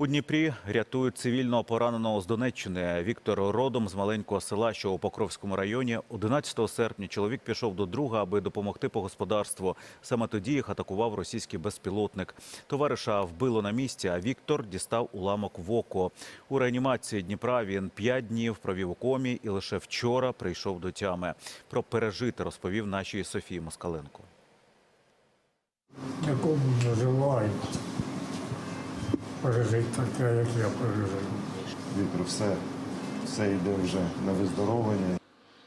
У Дніпрі рятують цивільного пораненого з Донеччини. Віктор родом з маленького села, що у Покровському районі. 11 серпня чоловік пішов до друга, аби допомогти по господарству. Саме тоді їх атакував російський безпілотник. Товариша вбило на місці, а Віктор дістав уламок в око. У реанімації Дніпра він п'ять днів провів у комі і лише вчора прийшов до тями. Про пережити розповів нашій Софії Москаленко. якому наживають. Пережити таке, як я пережив. Віктор, все, все йде вже на виздоровлення.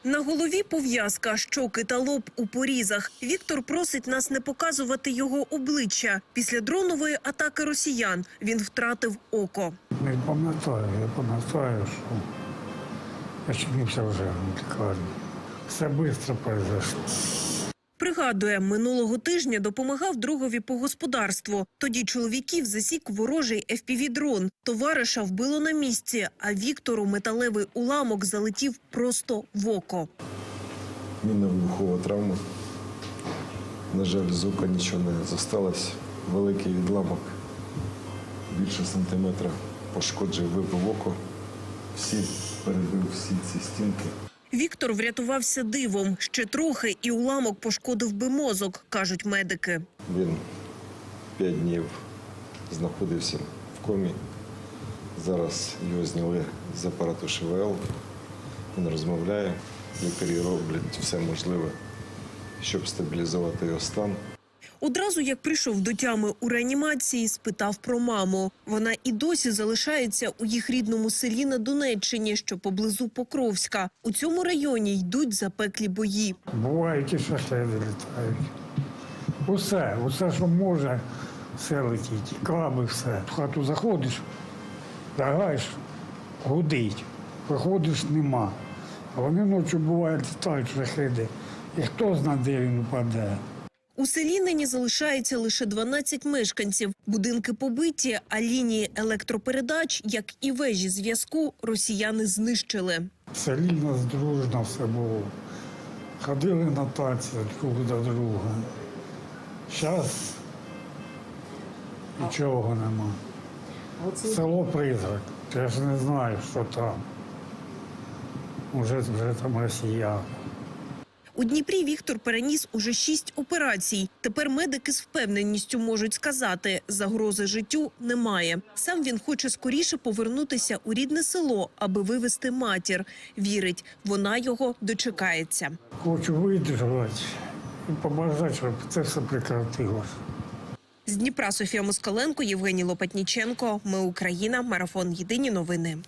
На голові пов'язка, щоки та лоб у порізах. Віктор просить нас не показувати його обличчя. Після дронової атаки росіян він втратив око. Не пам'ятаю, я пам'ятаю, що очнився вже в лікарні. Все швидко произошло. Пригадує, минулого тижня допомагав другові по господарству. Тоді чоловіків засік ворожий FPV-дрон. Товариша вбило на місці, а Віктору металевий уламок залетів просто в око. Мінна вибухова травма. На жаль, з ока нічого не зосталось. Великий відламок, більше сантиметра пошкоджив, вибив око. Всі перебив всі ці стінки. Віктор врятувався дивом. Ще трохи і уламок пошкодив би мозок, кажуть медики. Він п'ять днів знаходився в комі. Зараз його зняли з апарату ШВЛ. Він розмовляє. Лікарі роблять все можливе, щоб стабілізувати його стан. Одразу як прийшов до тями у реанімації, спитав про маму. Вона і досі залишається у їх рідному селі на Донеччині, що поблизу Покровська. У цьому районі йдуть запеклі бої. Бувають і шахеди літають. Усе, усе, що може, все летить. І Каби, все. В хату заходиш, лягаєш, гудить. Виходиш, нема. А вони ночі бувають літають шахеди. І хто знає, де він упаде. У селі нині залишається лише 12 мешканців. Будинки побиті, а лінії електропередач, як і вежі зв'язку, росіяни знищили. В селі в нас дружно все було. Ходили на танці друг до друга. Зараз нічого нема. Село призрак. Я ж не знаю, що там. Уже, вже там росіяни. У Дніпрі Віктор переніс уже шість операцій. Тепер медики з впевненістю можуть сказати, загрози життю немає. Сам він хоче скоріше повернутися у рідне село, аби вивезти матір. Вірить, вона його дочекається. Хочу видержати і побажати, щоб це все прекратилося. З Дніпра Софія Москаленко, Євгеній Лопатніченко. Ми Україна. Марафон. Єдині новини.